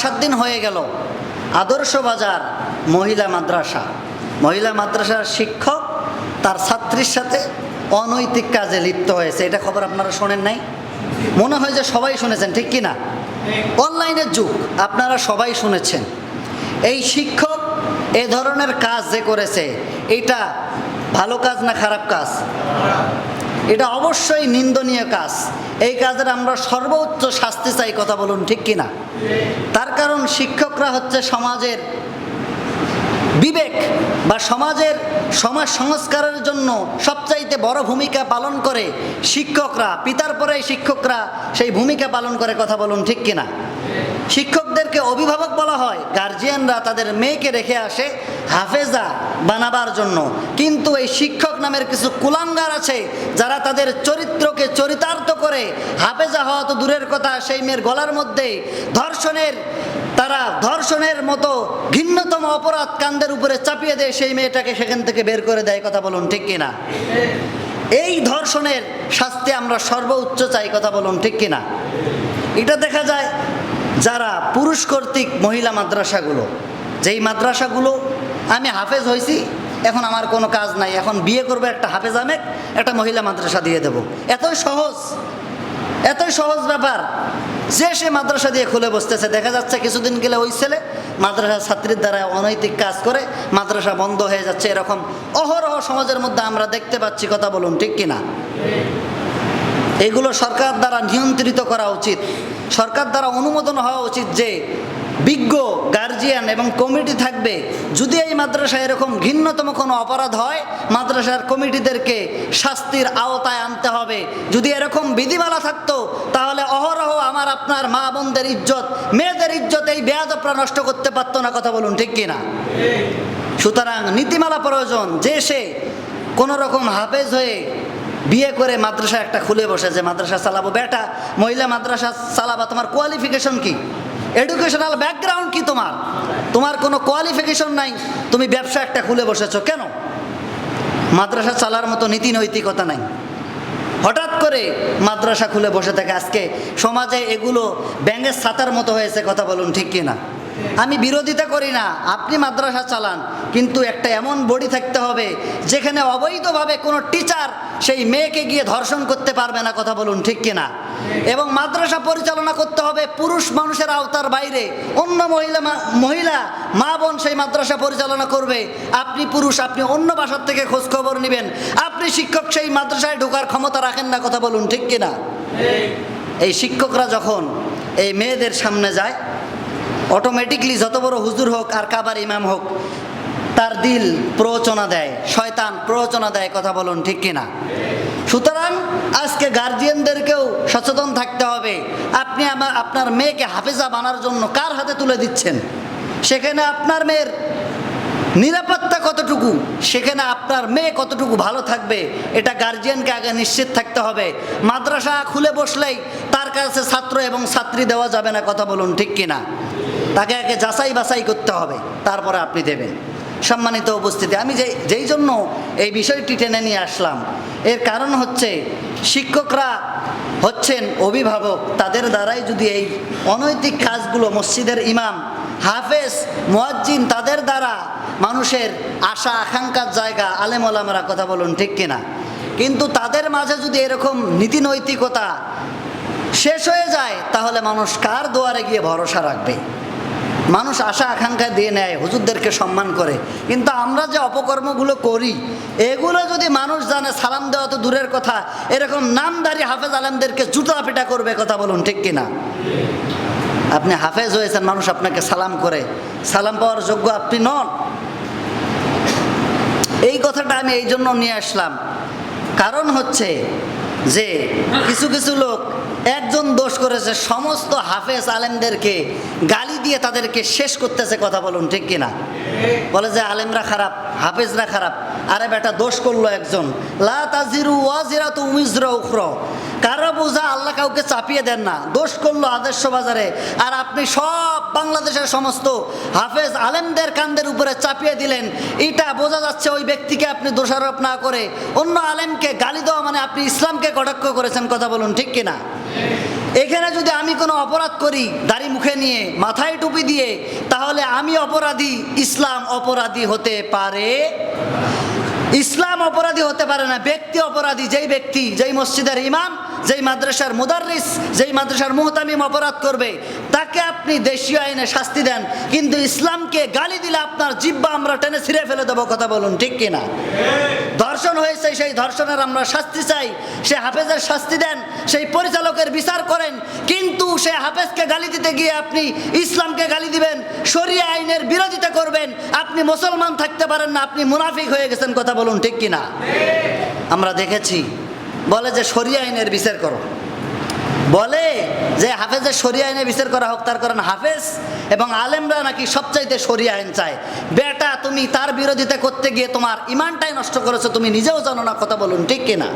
সাত দিন হয়ে গেল। আদর্শ বাজার, মহিলা মাদ্রাসা। মহিলা মাদ্রাসার শিক্ষক তার ছাত্রীর সাথে অনৈতিক কাজে লিপ্ত হয়েছে। এটা খবর আপনারা শোনেন নাই? মনে হয় যে সবাই শুনেছেন, ঠিক কি না অনলাইনের যুগ, আপনারা সবাই শুনেছেন। এই শিক্ষক এ ধরনের কাজ যে করেছে, এটা ভালো কাজ না খারাপ কাজ? এটা অবশ্যই নিন্দনীয় কাজ। এই কাজের আমরা সর্বোচ্চ শাস্তি চাই, কথা বলুন ঠিক কিনা? তার কারণ শিক্ষকরা হচ্ছে সমাজের বিবেক বা সমাজের সমাজ সংস্কারের জন্য সবচাইতে বড় ভূমিকা পালন করে শিক্ষকরা, পিতার পরে শিক্ষকরা সেই ভূমিকা পালন করে, কথা বলুন ঠিক কিনা? শিক্ষকদেরকে অভিভাবক বলা হয় গার্জিয়ানরা তাদের মেয়েকে রেখে আসে হাফেজা বানাবার জন্য। কিন্তু এই শিক্ষক নামের কিছু কুলাঙ্গার আছে যারা তাদের চরিত্রকে চরিতার্থ করে হাফেজা হওয়া তো দূরের কথা, সেই মেয়ের গলার মধ্যে ধর্ষণের, তারা ধর্ষণের মতো ভিন্নতম অপরাধ কান্দের উপরে চাপিয়ে দেয়, সেই মেয়েটাকে সেখান থেকে বের করে দেয় কথা বলুন ঠিক কিনা? এই ধর্ষণের শাস্তি আমরা সর্বোচ্চ চাই কথা বলুন ঠিক কিনা? এটা দেখা যায় যারা পুরুষ কর্তৃক মহিলা মাদ্রাসাগুলো যেই মাদ্রাসাগুলো আমি হাফেজ হয়েছি এখন আমার কোনো কাজ নাই। এখন বিয়ে করবে একটা হাফেজ আমেক একটা মহিলা মাদ্রাসা দিয়ে দেব। এতই সহজ এতই সহজ ব্যাপার। যে সে মাদ্রাসা দিয়ে খুলে বসতেছে দেখা যাচ্ছে কিছুদিন গেলে ওই ছেলে মাদ্রাসা ছাত্রীর দ্বারা অনৈতিক কাজ করে মাদ্রাসা বন্ধ হয়ে যাচ্ছে। এরকম অহরহ সমাজের মধ্যে আমরা দেখতে পাচ্ছি কথা বলুন ঠিক কিনা? এগুলো সরকার দ্বারা নিয়ন্ত্রিত করা উচিত। সরকার দ্বারা অনুমোদন হওয়া উচিত যে বিজ্ঞ গার্জিয়ান এবং কমিটি থাকবে। যদি এই মাদ্রাসায় এরকম ঘিন্নতম কোনো অপরাধ হয়, মাদ্রাসার কমিটিদেরকে শাস্তির আওতায় আনতে হবে। যদি এরকম বিধিমালা থাকতো, তাহলে অহরহ আমার আপনার মা বোনদের ইজ্জত, মেয়েদের ইজ্জত এই বেয়াদপরা নষ্ট করতে পারতো না, কথা বলুন, ঠিক কিনা? সুতরাং নীতিমালা প্রয়োজন, যে সে কোনোরকম হাফেজ হয়ে বিয়ে করে মাদ্রাসা একটা খুলে বসেছে মাদ্রাসা চালাবো। বেটা, মহিলা মাদ্রাসা চালাবা, তোমার কোয়ালিফিকেশন কি? এডুকেশনাল ব্যাকগ্রাউন্ড কি তোমার? তোমার কোনো কোয়ালিফিকেশন নাই, তুমি ব্যবসা একটা খুলে বসেছো কেন? মাদ্রাসা চালার মতো নীতি নৈতিকতা নাই। হঠাৎ করে মাদ্রাসা খুলে বসে থাকে। আজকে সমাজে এগুলো ব্যাঙের ছাতার মতো হয়েছে, কথা বলুন ঠিক কিনা? আমি বিরোধিতা করি না আপনি মাদ্রাসা চালান কিন্তু একটা এমন বডি থাকতে হবে যেখানে অবৈধভাবে কোনো টিচার সেই মেয়েকে গিয়ে ধর্ষণ করতে পারবে না কথা বলুন ঠিক কিনা? এবং মাদ্রাসা পরিচালনা করতে হবে পুরুষ মানুষের আওতার বাইরে অন্য মহিলা মহিলা মা বোন সেই মাদ্রাসা পরিচালনা করবে আপনি পুরুষ আপনি অন্য বাসার থেকে খোঁজ খবর নেবেন আপনি শিক্ষক সেই মাদ্রাসায় ঢোকার ক্ষমতা রাখেন না কথা বলুন ঠিক কিনা? এই শিক্ষকরা যখন এই মেয়েদের সামনে যায় অটোমেটিকলি যত বড় হুজুর হোক আর কাবার ইমাম হোক, তার দিল প্ররোচনা দেয়, শয়তান প্ররোচনা দেয়, কথা বলুন ঠিক কিনা? সুতরাং আজকে গার্জিয়ানদেরকেও সচেতন থাকতে হবে, আপনি আমার, আপনার মেয়েকে হাফেজা বানার জন্য কার হাতে তুলে দিচ্ছেন? সেখানে আপনার মেয়ের নিরাপত্তা কতটুকু? সেখানে আপনার মেয়ে কতটুকু ভালো থাকবে? এটা গার্জিয়ানকে আগে নিশ্চিত থাকতে হবে। মাদ্রাসা খুলে বসলেই তার কাছে ছাত্র এবং ছাত্রী দেওয়া যাবে না, কথা বলুন ঠিক কিনা? তাকে আগে যাচাই বাছাই করতে হবে, তারপরে আপনি দেবেন। সম্মানিত উপস্থিতি, আমি যে যেই জন্য এই বিষয়টি টেনে নিয়ে আসলাম, এর কারণ হচ্ছে শিক্ষকরা হচ্ছেন অভিভাবক, তাদের দ্বারাই যদি এই অনৈতিক কাজগুলো মসজিদের ইমাম, হাফেজ, মোয়াজ্জিন, তাদের দ্বারা মানুষের আশা, আকাঙ্ক্ষার জায়গা, আলেম ওলামারা কথা বলুন ঠিক কিনা? কিন্তু তাদের মাঝে যদি এরকম নীতি নৈতিকতা শেষ হয়ে যায়, তাহলে মানুষ কার দুয়ারে গিয়ে ভরসা রাখবে? মানুষ আশা আকাঙ্ক্ষা দিয়ে নেয়, হুজুরদেরকে সম্মান করে। কিন্তু আমরা যে অপকর্মগুলো করি, এগুলো যদি মানুষ জানে, সালাম দেওয়া তো দূরের কথা, এরকম নামদারি হাফেজ আলেমদেরকে জুতা করবে কথা বলুন, ঠিক কিনা? আপনি হাফেজ হয়েছেন, মানুষ আপনাকে সালাম করে। সালাম পাওয়ার যোগ্য আপনি নন। এই কথাটা আমি এই জন্য নিয়ে আসলাম। কারণ হচ্ছে যে কিছু কিছু লোক একজন দোষ করেছে, সমস্ত হাফেজ আলেমদেরকে গালি দিয়ে তাদেরকে শেষ করতেছে কথা বলুন, ঠিক কিনা? বলে যে আলেমরা খারাপ, হাফেজরা খারাপ। আরে বেটা, দোষ করল একজন। লা তাজিরু ওয়াজিরা তো উমিজরা উখর। কারও বোঝা আল্লাহ কাউকে চাপিয়ে দেন না। দোষ করল আদর্শ বাজারে। আর আপনি সব বাংলাদেশের সমস্ত হাফেজ আলেমদের কান্দের উপরে চাপিয়ে দিলেন। এটা বোঝা যাচ্ছে ওই ব্যক্তিকে আপনি দোষারোপ না করে। অন্য আলেমকে গালি দেওয়া মানে আপনি ইসলামকে কটাক্ষ করেছেন, কথা বলুন, ঠিক কিনা? এখানে যদি আমি কোনো অপরাধ করি, দাড়ি মুখে নিয়ে, মাথায় টুপি দিয়ে, তাহলে আমি অপরাধী, ইসলাম অপরাধী হতে পারে? ইসলাম অপরাধী হতে পারে না, ব্যক্তি অপরাধী, যেই ব্যক্তি, যেই মসজিদের ইমাম যেই মাদ্রাসার মুদারিস যেই মাদ্রাসার মুহতামিম অপরাধ করবে, তাকে আপনি দেশীয় আইনে শাস্তি দেন। কিন্তু ইসলামকে গালি দিলে আপনার জিব্বা আমরা টেনে ছিঁড়ে ফেলে দেবো, কথা বলুন, ঠিক কিনা ধর্ষণ হয়েছে, সেই ধর্ষণের আমরা শাস্তি চাই। সে হাফেজের শাস্তি দেন, সেই পরিচালকের বিচার করেন। কিন্তু সে হাফেজকে গালি দিতে গিয়ে আপনি ইসলামকে গালি দিবেন, শরিয়া আইনের বিরোধিতা করবেন। আপনি মুসলমান থাকতে পারেন না, আপনি মুনাফিক হয়ে গেছেন, কথা বলুন, ঠিক কিনা আমরা দেখেছি বলে যে সরিয়া আইনের বিচার করো। বলে যে হাফেজের সরিয়া আইনে বিচার করা হোক, তার কারণ হাফেজ এবং আলেমরা নাকি সবচাইতে সরিয়া আইন চায়। বেটা, তুমি তার বিরোধিতা করতে গিয়ে তোমার ইমানটাই নষ্ট করেছ, তুমি নিজেও জানো না, কথা বলুন, ঠিক কিনা?